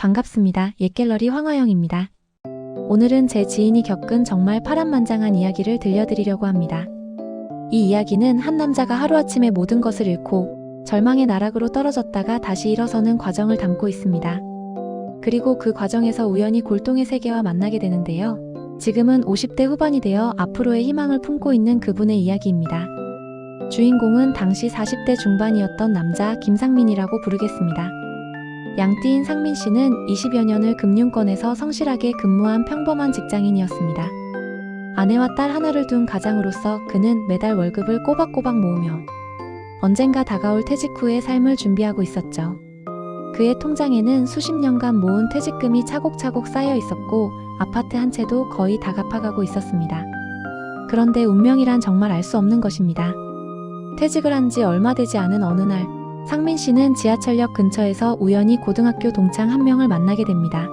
반갑습니다. 옛갤러리 황화영입니다. 오늘은 제 지인이 겪은 정말 파란만장한 이야기를 들려드리려고 합니다. 이 이야기는 한 남자가 하루아침에 모든 것을 잃고 절망의 나락으로 떨어졌다가 다시 일어서는 과정을 담고 있습니다. 그리고 그 과정에서 우연히 골동의 세계와 만나게 되는데요. 지금은 50대 후반이 되어 앞으로의 희망을 품고 있는 그분의 이야기입니다. 주인공은 당시 40대 중반이었던 남자 김상민이라고 부르겠습니다. 양띠인 상민 씨는 20여 년을 금융권에서 성실하게 근무한 평범한 직장인이었습니다. 아내와 딸 하나를 둔 가장으로서 그는 매달 월급을 꼬박꼬박 모으며 언젠가 다가올 퇴직 후의 삶을 준비하고 있었죠. 그의 통장에는 수십 년간 모은 퇴직금이 차곡차곡 쌓여 있었고 아파트 한 채도 거의 다 갚아가고 있었습니다. 그런데 운명이란 정말 알 수 없는 것입니다. 퇴직을 한 지 얼마 되지 않은 어느 날 상민 씨는 지하철역 근처에서 우연히 고등학교 동창 한 명을 만나게 됩니다.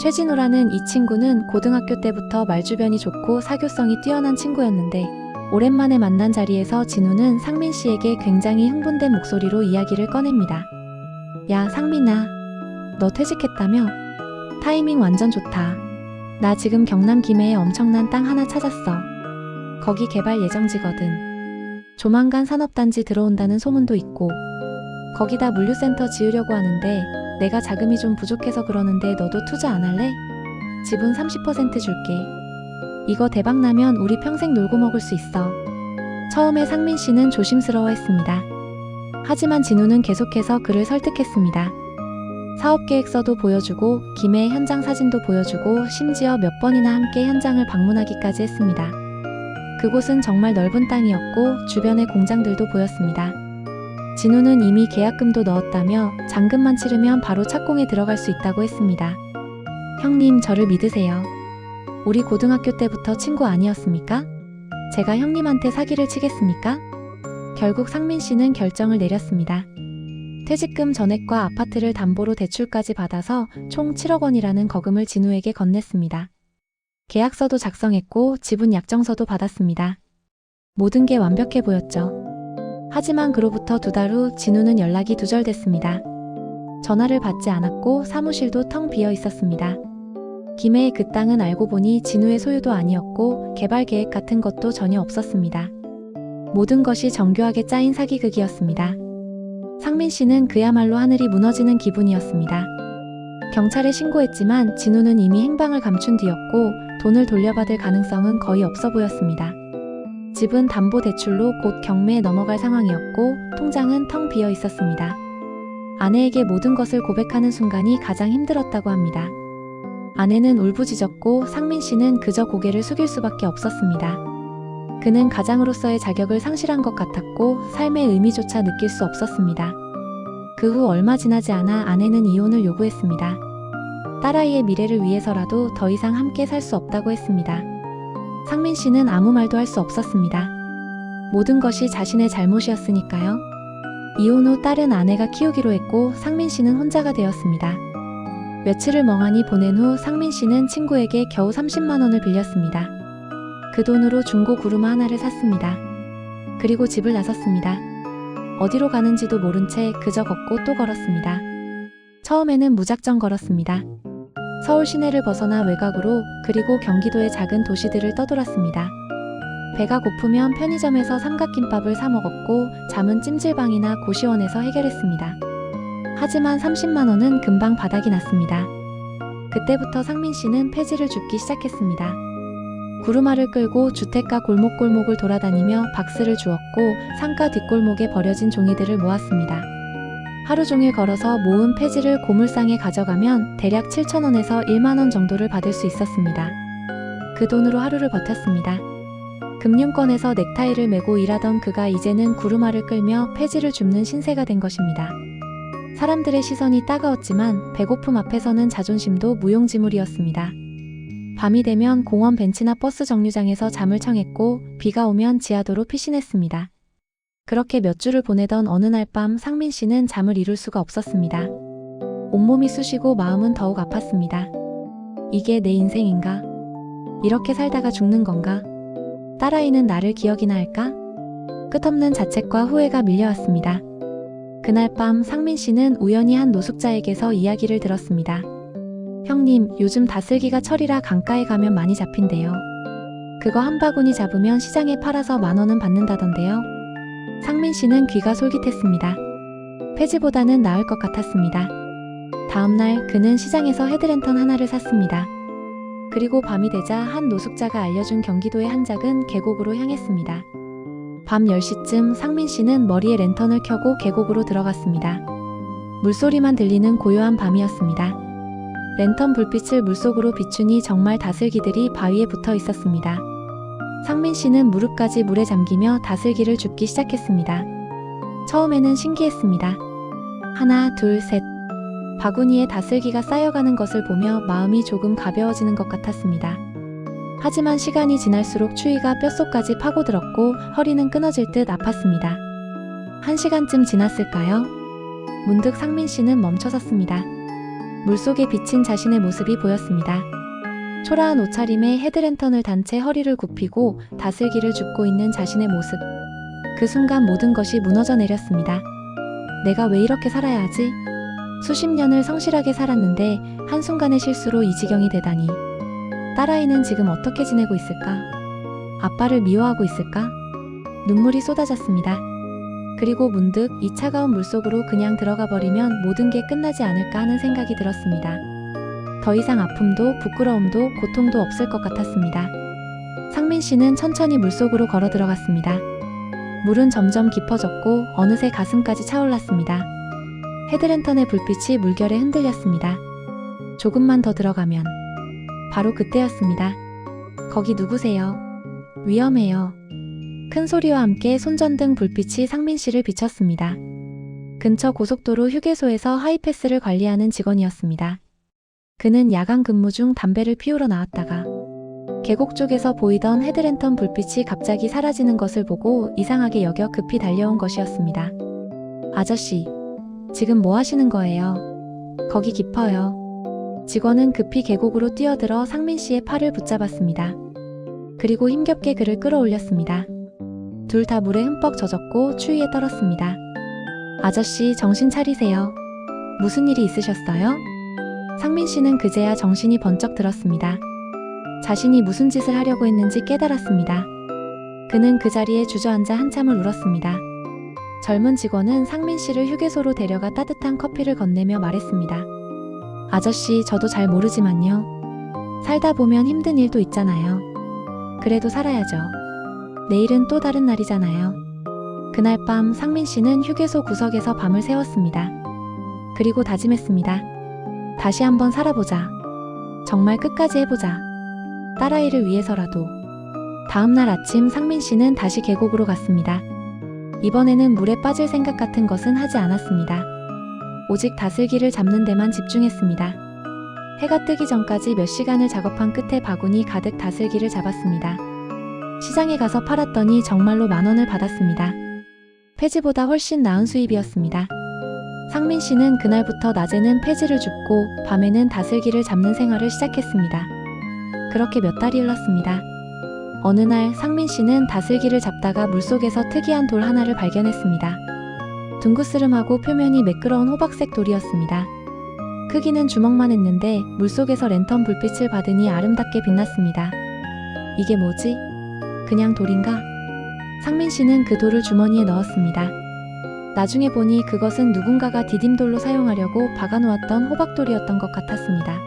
최진우라는 이 친구는 고등학교 때부터 말주변이 좋고 사교성이 뛰어난 친구였는데 오랜만에 만난 자리에서 진우는 상민 씨에게 굉장히 흥분된 목소리로 이야기를 꺼냅니다. 야, 상민아. 너 퇴직했다며? 타이밍 완전 좋다. 나 지금 경남 김해에 엄청난 땅 하나 찾았어. 거기 개발 예정지거든. 조만간 산업단지 들어온다는 소문도 있고 거기다 물류센터 지으려고 하는데 내가 자금이 좀 부족해서 그러는데 너도 투자 안 할래? 지분 30% 줄게. 이거 대박 나면 우리 평생 놀고 먹을 수 있어. 처음에 상민 씨는 조심스러워 했습니다. 하지만 진우는 계속해서 그를 설득했습니다. 사업 계획서도 보여주고 김해 현장 사진도 보여주고 심지어 몇 번이나 함께 현장을 방문하기까지 했습니다. 그곳은 정말 넓은 땅이었고 주변에 공장들도 보였습니다. 진우는 이미 계약금도 넣었다며 잔금만 치르면 바로 착공에 들어갈 수 있다고 했습니다. 형님, 저를 믿으세요. 우리 고등학교 때부터 친구 아니었습니까? 제가 형님한테 사기를 치겠습니까? 결국 상민 씨는 결정을 내렸습니다. 퇴직금 전액과 아파트를 담보로 대출까지 받아서 총 7억 원이라는 거금을 진우에게 건넸습니다. 계약서도 작성했고 지분 약정서도 받았습니다. 모든 게 완벽해 보였죠. 하지만 그로부터 두 달 후 진우는 연락이 두절됐습니다. 전화를 받지 않았고 사무실도 텅 비어 있었습니다. 김해의 그 땅은 알고 보니 진우의 소유도 아니었고 개발 계획 같은 것도 전혀 없었습니다. 모든 것이 정교하게 짜인 사기극이었습니다. 상민 씨는 그야말로 하늘이 무너지는 기분이었습니다. 경찰에 신고했지만 진우는 이미 행방을 감춘 뒤였고 돈을 돌려받을 가능성은 거의 없어 보였습니다. 집은 담보 대출로 곧 경매에 넘어갈 상황이었고 통장은 텅 비어 있었습니다. 아내에게 모든 것을 고백하는 순간이 가장 힘들었다고 합니다. 아내는 울부짖었고 상민 씨는 그저 고개를 숙일 수밖에 없었습니다. 그는 가장으로서의 자격을 상실한 것 같았고 삶의 의미조차 느낄 수 없었습니다. 그 후 얼마 지나지 않아 아내는 이혼을 요구했습니다. 딸아이의 미래를 위해서라도 더 이상 함께 살 수 없다고 했습니다. 상민 씨는 아무 말도 할 수 없었습니다. 모든 것이 자신의 잘못이었으니까요. 이혼 후 딸은 아내가 키우기로 했고 상민 씨는 혼자가 되었습니다. 며칠을 멍하니 보낸 후 상민 씨는 친구에게 겨우 30만 원을 빌렸습니다. 그 돈으로 중고 구루마 하나를 샀습니다. 그리고 집을 나섰습니다. 어디로 가는지도 모른 채 그저 걷고 또 걸었습니다. 처음에는 무작정 걸었습니다. 서울 시내를 벗어나 외곽으로 그리고 경기도의 작은 도시들을 떠돌았습니다. 배가 고프면 편의점에서 삼각김밥을 사 먹었고 잠은 찜질방이나 고시원에서 해결했습니다. 하지만 30만 원은 금방 바닥이 났습니다. 그때부터 상민 씨는 폐지를 줍기 시작했습니다. 구루마를 끌고 주택가 골목골목을 돌아다니며 박스를 주었고 상가 뒷골목에 버려진 종이들을 모았습니다. 하루 종일 걸어서 모은 폐지를 고물상에 가져가면 대략 7천원에서 1만원 정도를 받을 수 있었습니다. 그 돈으로 하루를 버텼습니다. 금융권에서 넥타이를 메고 일하던 그가 이제는 구루마를 끌며 폐지를 줍는 신세가 된 것입니다. 사람들의 시선이 따가웠지만 배고픔 앞에서는 자존심도 무용지물이었습니다. 밤이 되면 공원 벤치나 버스 정류장에서 잠을 청했고 비가 오면 지하도로 피신했습니다. 그렇게 몇 주를 보내던 어느 날 밤 상민 씨는 잠을 이룰 수가 없었습니다. 온몸이 쑤시고 마음은 더욱 아팠습니다. 이게 내 인생인가? 이렇게 살다가 죽는 건가? 딸아이는 나를 기억이나 할까? 끝없는 자책과 후회가 밀려왔습니다. 그날 밤 상민 씨는 우연히 한 노숙자에게서 이야기를 들었습니다. 형님, 요즘 다슬기가 철이라 강가에 가면 많이 잡힌대요. 그거 한 바구니 잡으면 시장에 팔아서 만 원은 받는다던데요. 상민 씨는 귀가 솔깃했습니다. 폐지보다는 나을 것 같았습니다. 다음날 그는 시장에서 헤드랜턴 하나를 샀습니다. 그리고 밤이 되자 한 노숙자가 알려준 경기도의 한 작은 계곡으로 향했습니다. 밤 10시쯤 상민 씨는 머리에 랜턴을 켜고 계곡으로 들어갔습니다. 물소리만 들리는 고요한 밤이었습니다. 랜턴 불빛을 물속으로 비추니 정말 다슬기들이 바위에 붙어 있었습니다. 상민 씨는 무릎까지 물에 잠기며 다슬기를 줍기 시작했습니다. 처음에는 신기했습니다. 하나, 둘, 셋. 바구니에 다슬기가 쌓여가는 것을 보며 마음이 조금 가벼워지는 것 같았습니다. 하지만 시간이 지날수록 추위가 뼛속까지 파고들었고 허리는 끊어질 듯 아팠습니다. 한 시간쯤 지났을까요? 문득 상민 씨는 멈춰섰습니다. 물속에 비친 자신의 모습이 보였습니다. 초라한 옷차림에 헤드랜턴을 단 채 허리를 굽히고 다슬기를 줍고 있는 자신의 모습. 그 순간 모든 것이 무너져 내렸습니다. 내가 왜 이렇게 살아야 하지? 수십 년을 성실하게 살았는데 한순간의 실수로 이 지경이 되다니. 딸아이는 지금 어떻게 지내고 있을까? 아빠를 미워하고 있을까? 눈물이 쏟아졌습니다. 그리고 문득 이 차가운 물속으로 그냥 들어가 버리면 모든 게 끝나지 않을까 하는 생각이 들었습니다. 더 이상 아픔도 부끄러움도 고통도 없을 것 같았습니다. 상민 씨는 천천히 물속으로 걸어 들어갔습니다. 물은 점점 깊어졌고 어느새 가슴까지 차올랐습니다. 헤드랜턴의 불빛이 물결에 흔들렸습니다. 조금만 더 들어가면 바로 그때였습니다. 거기 누구세요? 위험해요. 큰 소리와 함께 손전등 불빛이 상민 씨를 비쳤습니다. 근처 고속도로 휴게소에서 하이패스를 관리하는 직원이었습니다. 그는 야간 근무 중 담배를 피우러 나왔다가 계곡 쪽에서 보이던 헤드랜턴 불빛이 갑자기 사라지는 것을 보고 이상하게 여겨 급히 달려온 것이었습니다. 아저씨, 지금 뭐 하시는 거예요? 거기 깊어요. 직원은 급히 계곡으로 뛰어들어 상민 씨의 팔을 붙잡았습니다. 그리고 힘겹게 그를 끌어올렸습니다. 둘 다 물에 흠뻑 젖었고 추위에 떨었습니다. 아저씨, 정신 차리세요. 무슨 일이 있으셨어요? 상민 씨는 그제야 정신이 번쩍 들었습니다. 자신이 무슨 짓을 하려고 했는지 깨달았습니다. 그는 그 자리에 주저앉아 한참을 울었습니다. 젊은 직원은 상민 씨를 휴게소로 데려가 따뜻한 커피를 건네며 말했습니다. 아저씨, 저도 잘 모르지만요. 살다 보면 힘든 일도 있잖아요. 그래도 살아야죠. 내일은 또 다른 날이잖아요. 그날 밤 상민 씨는 휴게소 구석에서 밤을 새웠습니다. 그리고 다짐했습니다. 다시 한번 살아보자. 정말 끝까지 해보자. 딸아이를 위해서라도. 다음날 아침 상민 씨는 다시 계곡으로 갔습니다. 이번에는 물에 빠질 생각 같은 것은 하지 않았습니다. 오직 다슬기를 잡는 데만 집중했습니다. 해가 뜨기 전까지 몇 시간을 작업한 끝에 바구니 가득 다슬기를 잡았습니다. 시장에 가서 팔았더니 정말로 만 원을 받았습니다. 폐지보다 훨씬 나은 수입이었습니다. 상민 씨는 그날부터 낮에는 폐지를 줍고 밤에는 다슬기를 잡는 생활을 시작했습니다. 그렇게 몇 달이 흘렀습니다. 어느 날 상민 씨는 다슬기를 잡다가 물속에서 특이한 돌 하나를 발견했습니다. 둥그스름하고 표면이 매끄러운 호박색 돌이었습니다. 크기는 주먹만 했는데 물속에서 랜턴 불빛을 받으니 아름답게 빛났습니다. 이게 뭐지? 그냥 돌인가? 상민 씨는 그 돌을 주머니에 넣었습니다. 나중에 보니 그것은 누군가가 디딤돌로 사용하려고 박아놓았던 호박돌이었던 것 같았습니다.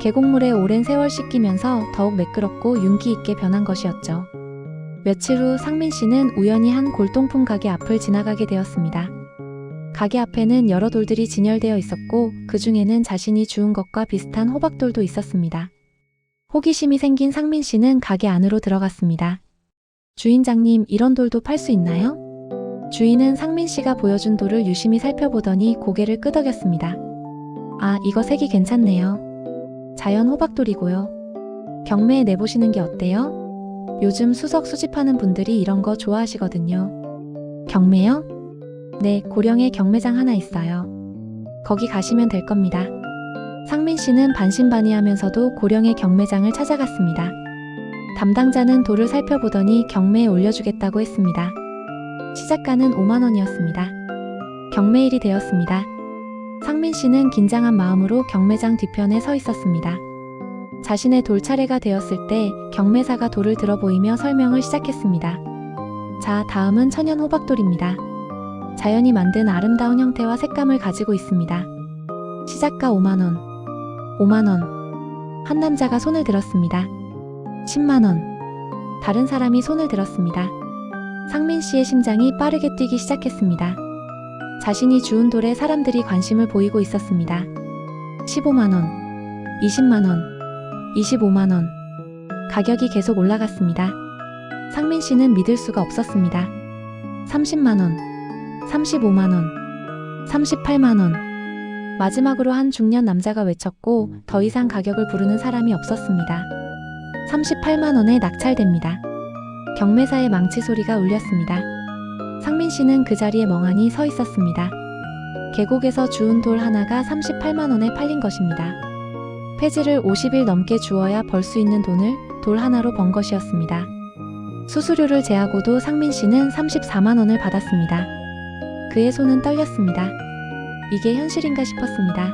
계곡물에 오랜 세월 씻기면서 더욱 매끄럽고 윤기 있게 변한 것이었죠. 며칠 후 상민 씨는 우연히 한 골동품 가게 앞을 지나가게 되었습니다. 가게 앞에는 여러 돌들이 진열되어 있었고 그 중에는 자신이 주운 것과 비슷한 호박돌도 있었습니다. 호기심이 생긴 상민 씨는 가게 안으로 들어갔습니다. 주인장님, 이런 돌도 팔 수 있나요? 주인은 상민 씨가 보여준 돌을 유심히 살펴보더니 고개를 끄덕였습니다. 아, 이거 색이 괜찮네요. 자연 호박돌이고요. 경매에 내보시는 게 어때요? 요즘 수석 수집하는 분들이 이런 거 좋아하시거든요. 경매요? 네, 고령에 경매장 하나 있어요. 거기 가시면 될 겁니다. 상민 씨는 반신반의하면서도 고령의 경매장을 찾아갔습니다. 담당자는 돌을 살펴보더니 경매에 올려주겠다고 했습니다. 시작가는 5만 원이었습니다. 경매일이 되었습니다. 상민 씨는 긴장한 마음으로 경매장 뒤편에 서 있었습니다. 자신의 돌 차례가 되었을 때 경매사가 돌을 들어 보이며 설명을 시작했습니다. 자, 다음은 천연 호박돌입니다. 자연이 만든 아름다운 형태와 색감을 가지고 있습니다. 시작가 5만원. 5만원. 한 남자가 손을 들었습니다. 10만원. 다른 사람이 손을 들었습니다. 상민 씨의 심장이 빠르게 뛰기 시작했습니다. 자신이 주운 돌에 사람들이 관심을 보이고 있었습니다. 15만원. 20만원. 25만원. 가격이 계속 올라갔습니다. 상민 씨는 믿을 수가 없었습니다. 30만원. 35만원. 38만원. 마지막으로 한 중년 남자가 외쳤고 더 이상 가격을 부르는 사람이 없었습니다. 38만원에 낙찰됩니다. 경매사의 망치 소리가 울렸습니다. 상민 씨는 그 자리에 멍하니 서 있었습니다. 계곡에서 주운 돌 하나가 38만원에 팔린 것입니다. 폐지를 50일 넘게 주어야 벌 수 있는 돈을 돌 하나로 번 것이었습니다. 수수료를 제하고도 상민 씨는 34만원을 받았습니다. 그의 손은 떨렸습니다. 이게 현실인가 싶었습니다.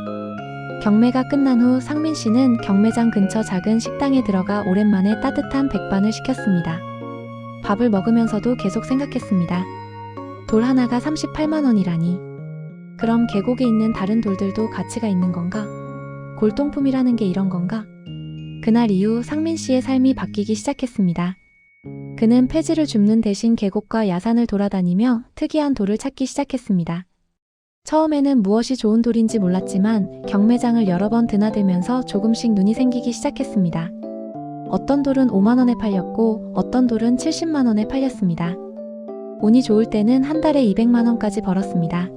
경매가 끝난 후 상민 씨는 경매장 근처 작은 식당에 들어가 오랜만에 따뜻한 백반을 시켰습니다. 밥을 먹으면서도 계속 생각했습니다. 돌 하나가 38만원이라니. 그럼 계곡에 있는 다른 돌들도 가치가 있는 건가? 골동품이라는 게 이런 건가? 그날 이후 상민 씨의 삶이 바뀌기 시작했습니다. 그는 폐지를 줍는 대신 계곡과 야산을 돌아다니며 특이한 돌을 찾기 시작했습니다. 처음에는 무엇이 좋은 돌인지 몰랐지만 경매장을 여러 번 드나들면서 조금씩 눈이 생기기 시작했습니다. 어떤 돌은 5만원에 팔렸고 어떤 돌은 70만원에 팔렸습니다. 운이 좋을 때는 한 달에 200만원까지 벌었습니다.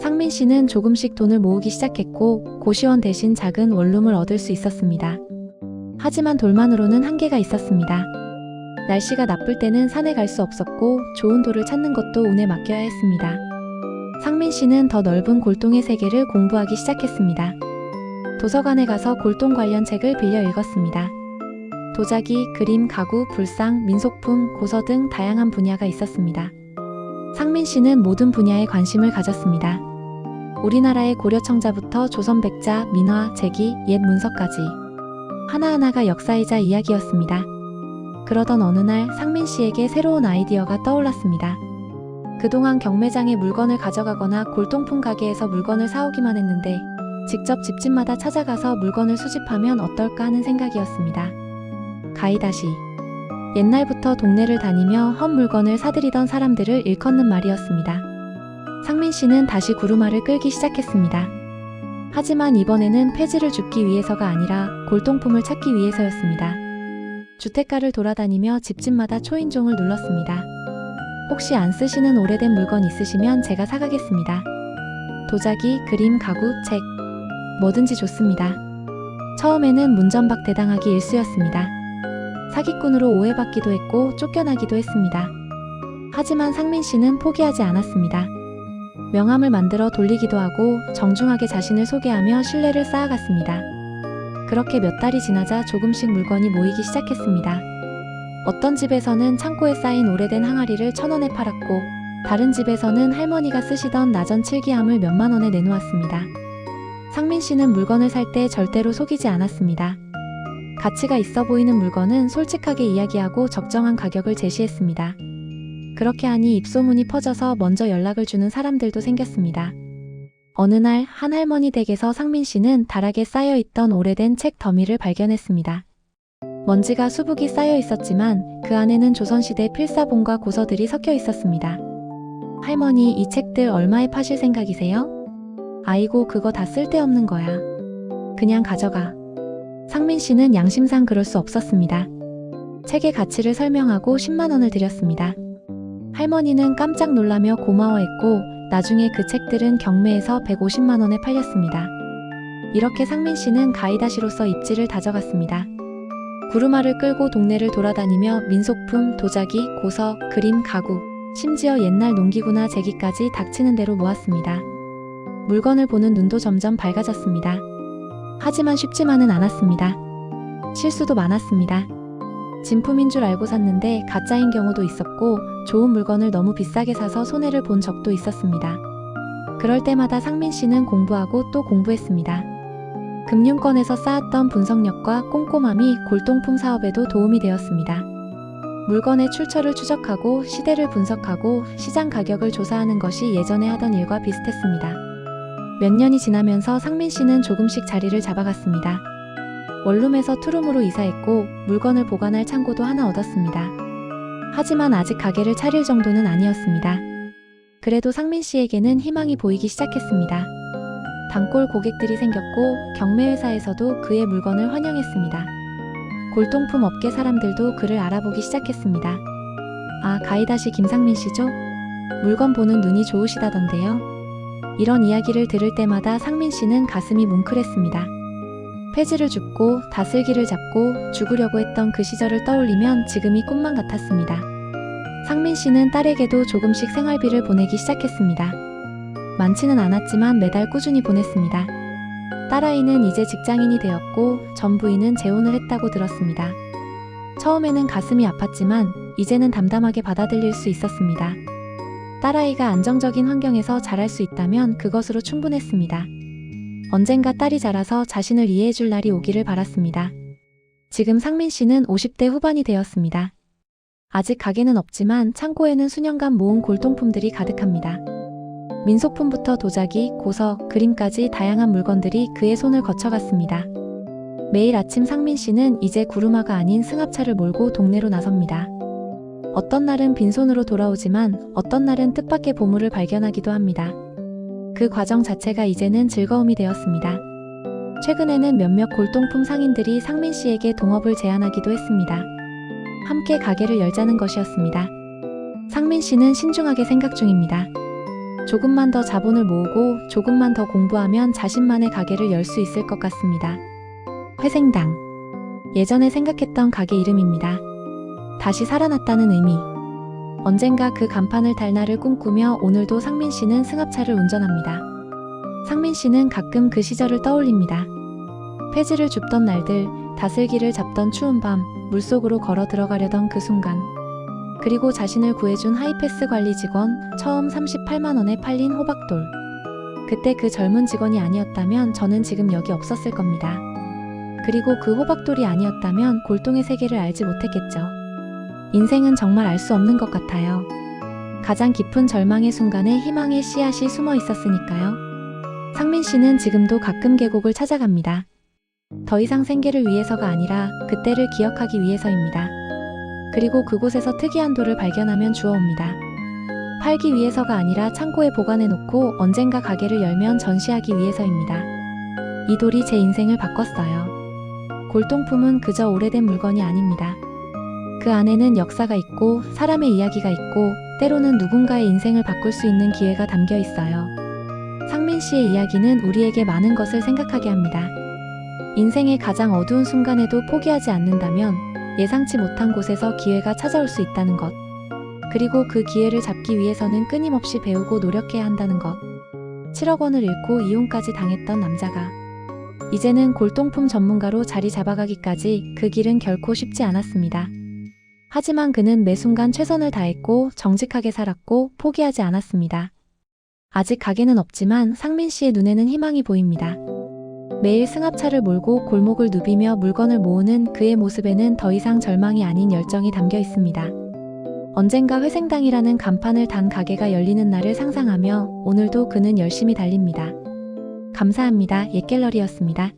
상민 씨는 조금씩 돈을 모으기 시작했고 고시원 대신 작은 원룸을 얻을 수 있었습니다. 하지만 돌만으로는 한계가 있었습니다. 날씨가 나쁠 때는 산에 갈 수 없었고 좋은 돌을 찾는 것도 운에 맡겨야 했습니다. 상민 씨는 더 넓은 골동의 세계를 공부하기 시작했습니다. 도서관에 가서 골동 관련 책을 빌려 읽었습니다. 도자기, 그림, 가구, 불상, 민속품, 고서 등 다양한 분야가 있었습니다. 상민 씨는 모든 분야에 관심을 가졌습니다. 우리나라의 고려청자부터 조선백자, 민화, 제기, 옛 문서까지 하나하나가 역사이자 이야기였습니다. 그러던 어느 날 상민 씨에게 새로운 아이디어가 떠올랐습니다. 그동안 경매장에 물건을 가져가거나 골동품 가게에서 물건을 사오기만 했는데 직접 집집마다 찾아가서 물건을 수집하면 어떨까 하는 생각이었습니다. 가이다시 옛날부터 동네를 다니며 헛 물건을 사들이던 사람들을 일컫는 말이었습니다. 상민 씨는 다시 구루마를 끌기 시작했습니다. 하지만 이번에는 폐지를 줍기 위해서가 아니라 골동품을 찾기 위해서였습니다. 주택가를 돌아다니며 집집마다 초인종을 눌렀습니다. 혹시 안 쓰시는 오래된 물건 있으시면 제가 사가겠습니다. 도자기, 그림, 가구, 책, 뭐든지 좋습니다. 처음에는 문전박 대당하기 일쑤였습니다. 사기꾼으로 오해받기도 했고 쫓겨나기도 했습니다. 하지만 상민 씨는 포기하지 않았습니다. 명함을 만들어 돌리기도 하고 정중하게 자신을 소개하며 신뢰를 쌓아갔습니다. 그렇게 몇 달이 지나자 조금씩 물건이 모이기 시작했습니다. 어떤 집에서는 창고에 쌓인 오래된 항아리를 천 원에 팔았고, 다른 집에서는 할머니가 쓰시던 나전 칠기함을 몇만 원에 내놓았습니다. 상민 씨는 물건을 살 때 절대로 속이지 않았습니다. 가치가 있어 보이는 물건은 솔직하게 이야기하고 적정한 가격을 제시했습니다. 그렇게 하니 입소문이 퍼져서 먼저 연락을 주는 사람들도 생겼습니다. 어느 날 한 할머니 댁에서 상민 씨는 다락에 쌓여 있던 오래된 책 더미를 발견했습니다. 먼지가 수북이 쌓여 있었지만 그 안에는 조선시대 필사본과 고서들이 섞여 있었습니다. 할머니, 이 책들 얼마에 파실 생각이세요? 아이고, 그거 다 쓸데없는 거야. 그냥 가져가. 상민 씨는 양심상 그럴 수 없었습니다. 책의 가치를 설명하고 10만 원을 드렸습니다. 할머니는 깜짝 놀라며 고마워했고, 나중에 그 책들은 경매에서 150만 원에 팔렸습니다. 이렇게 상민 씨는 가이다시로서 입지를 다져갔습니다. 구루마를 끌고 동네를 돌아다니며 민속품, 도자기, 고서, 그림, 가구, 심지어 옛날 농기구나 제기까지 닥치는 대로 모았습니다. 물건을 보는 눈도 점점 밝아졌습니다. 하지만 쉽지만은 않았습니다. 실수도 많았습니다. 진품인 줄 알고 샀는데 가짜인 경우도 있었고 좋은 물건을 너무 비싸게 사서 손해를 본 적도 있었습니다. 그럴 때마다 상민 씨는 공부하고 또 공부했습니다. 금융권에서 쌓았던 분석력과 꼼꼼함이 골동품 사업에도 도움이 되었습니다. 물건의 출처를 추적하고 시대를 분석하고 시장 가격을 조사하는 것이 예전에 하던 일과 비슷했습니다. 몇 년이 지나면서 상민 씨는 조금씩 자리를 잡아갔습니다. 원룸에서 투룸으로 이사했고 물건을 보관할 창고도 하나 얻었습니다. 하지만 아직 가게를 차릴 정도는 아니었습니다. 그래도 상민 씨에게는 희망이 보이기 시작했습니다. 단골 고객들이 생겼고 경매회사에서도 그의 물건을 환영했습니다. 골동품 업계 사람들도 그를 알아보기 시작했습니다. 아, 가이다시 김상민 씨죠? 물건 보는 눈이 좋으시다던데요. 이런 이야기를 들을 때마다 상민 씨는 가슴이 뭉클했습니다. 폐지를 줍고 다슬기를 잡고 죽으려고 했던 그 시절을 떠올리면 지금이 꿈만 같았습니다. 상민 씨는 딸에게도 조금씩 생활비를 보내기 시작했습니다. 많지는 않았지만 매달 꾸준히 보냈습니다. 딸아이는 이제 직장인이 되었고 전 부인은 재혼을 했다고 들었습니다. 처음에는 가슴이 아팠지만 이제는 담담하게 받아들일 수 있었습니다. 딸아이가 안정적인 환경에서 자랄 수 있다면 그것으로 충분했습니다. 언젠가 딸이 자라서 자신을 이해해 줄 날이 오기를 바랐습니다. 지금 상민 씨는 50대 후반이 되었습니다. 아직 가게는 없지만 창고에는 수년간 모은 골동품들이 가득합니다. 민소품부터 도자기, 고서, 그림까지 다양한 물건들이 그의 손을 거쳐갔습니다. 매일 아침 상민 씨는 이제 구루마가 아닌 승합차를 몰고 동네로 나섭니다. 어떤 날은 빈손으로 돌아오지만 어떤 날은 뜻밖의 보물을 발견하기도 합니다. 그 과정 자체가 이제는 즐거움이 되었습니다. 최근에는 몇몇 골동품 상인들이 상민 씨에게 동업을 제안하기도 했습니다. 함께 가게를 열자는 것이었습니다. 상민 씨는 신중하게 생각 중입니다. 조금만 더 자본을 모으고 조금만 더 공부하면 자신만의 가게를 열 수 있을 것 같습니다. 회생당. 예전에 생각했던 가게 이름입니다. 다시 살아났다는 의미. 언젠가 그 간판을 달 날을 꿈꾸며 오늘도 상민 씨는 승합차를 운전합니다. 상민 씨는 가끔 그 시절을 떠올립니다. 폐지를 줍던 날들, 다슬기를 잡던 추운 밤, 물속으로 걸어 들어가려던 그 순간. 그리고 자신을 구해준 하이패스 관리 직원, 처음 38만원에 팔린 호박돌. 그때 그 젊은 직원이 아니었다면 저는 지금 여기 없었을 겁니다. 그리고 그 호박돌이 아니었다면 골동의 세계를 알지 못했겠죠. 인생은 정말 알 수 없는 것 같아요. 가장 깊은 절망의 순간에 희망의 씨앗이 숨어 있었으니까요. 상민 씨는 지금도 가끔 계곡을 찾아갑니다. 더 이상 생계를 위해서가 아니라 그때를 기억하기 위해서입니다. 그리고 그곳에서 특이한 돌을 발견하면 주워옵니다. 팔기 위해서가 아니라 창고에 보관해 놓고 언젠가 가게를 열면 전시하기 위해서입니다. 이 돌이 제 인생을 바꿨어요. 골동품은 그저 오래된 물건이 아닙니다. 그 안에는 역사가 있고 사람의 이야기가 있고 때로는 누군가의 인생을 바꿀 수 있는 기회가 담겨 있어요. 상민 씨의 이야기는 우리에게 많은 것을 생각하게 합니다. 인생의 가장 어두운 순간에도 포기하지 않는다면 예상치 못한 곳에서 기회가 찾아올 수 있다는 것. 그리고 그 기회를 잡기 위해서는 끊임없이 배우고 노력해야 한다는 것. 7억 원을 잃고 이혼까지 당했던 남자가 이제는 골동품 전문가로 자리 잡아가기까지 그 길은 결코 쉽지 않았습니다. 하지만 그는 매 순간 최선을 다했고 정직하게 살았고 포기하지 않았습니다. 아직 가게는 없지만 상민 씨의 눈에는 희망이 보입니다. 매일 승합차를 몰고 골목을 누비며 물건을 모으는 그의 모습에는 더 이상 절망이 아닌 열정이 담겨 있습니다. 언젠가 회생당이라는 간판을 단 가게가 열리는 날을 상상하며 오늘도 그는 열심히 달립니다. 감사합니다. 옛갤러리였습니다.